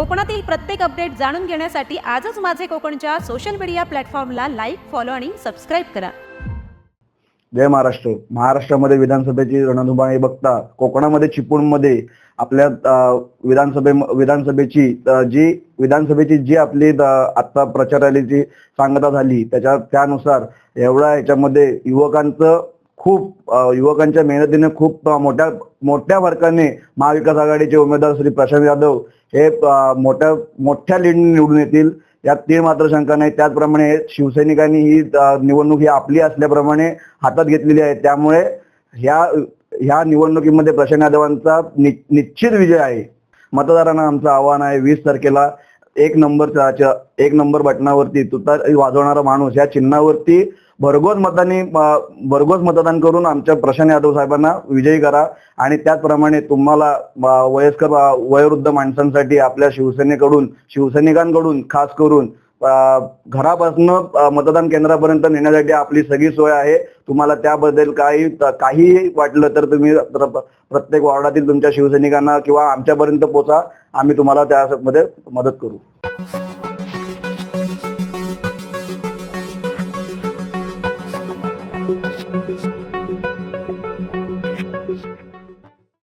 कोकणातील प्रत्येक अपडेट जाणून घेण्यासाठी आजच माझे कोकणच्या सोशल मीडिया प्लॅटफॉर्मला लाईक फॉलो आणि सबस्क्राईब करा. जय महाराष्ट्र. महाराष्ट्रामध्ये विधानसभेची रणधुमाळी बघता कोकणामध्ये चिपळूणमध्ये आपल्या विधानसभे विधानसभेची जी विधानसभेची जी आपली आता प्रचार रॅलीची सांगता झाली त्याच्या त्यानुसार एवढ्या याच्यामध्ये युवकांचं खूप युवकांच्या मेहनतीने खूप मोठ्या मोठ्या फरकाने महाविकास आघाडीचे उमेदवार श्री प्रशांत यादव हे मोठ्या मोठ्या लीडने निवडून येतील. यात ती मात्र शंका नाही त्याचप्रमाणे शिवसैनिकांनी ही निवडणूक ही आपली असल्याप्रमाणे हातात घेतलेली आहे. त्यामुळे ह्या ह्या निवडणुकीमध्ये प्रशांत यादवांचा नि- निश्चित विजय आहे. मतदारांना आमचं आव्हान आहे वीस तारखेला. एक नंबरच्या एक नंबर बटनावरती तुतार वाजवणारा माणूस या चिन्हावरती भरघोस मतांनी भरघोस मतदान करून आमच्या प्रशांत यादव साहेबांना विजयी करा. आणि त्याचप्रमाणे तुम्हाला वयस्कर वयोवृद्ध माणसांसाठी आपल्या शिवसेनेकडून शिवसैनिकांकडून खास करून घरापासून मतदान केंद्रापर्यंत नेण्यासाठी आपली सगळी सोय आहे. तुम्हाला त्याबद्दल काही काहीही वाटलं तर तुम्ही प्रत्येक वॉर्डातील तुमच्या शिवसैनिकांना किंवा आमच्यापर्यंत पोचा. आम्ही तुम्हाला त्यामध्ये मदत करू.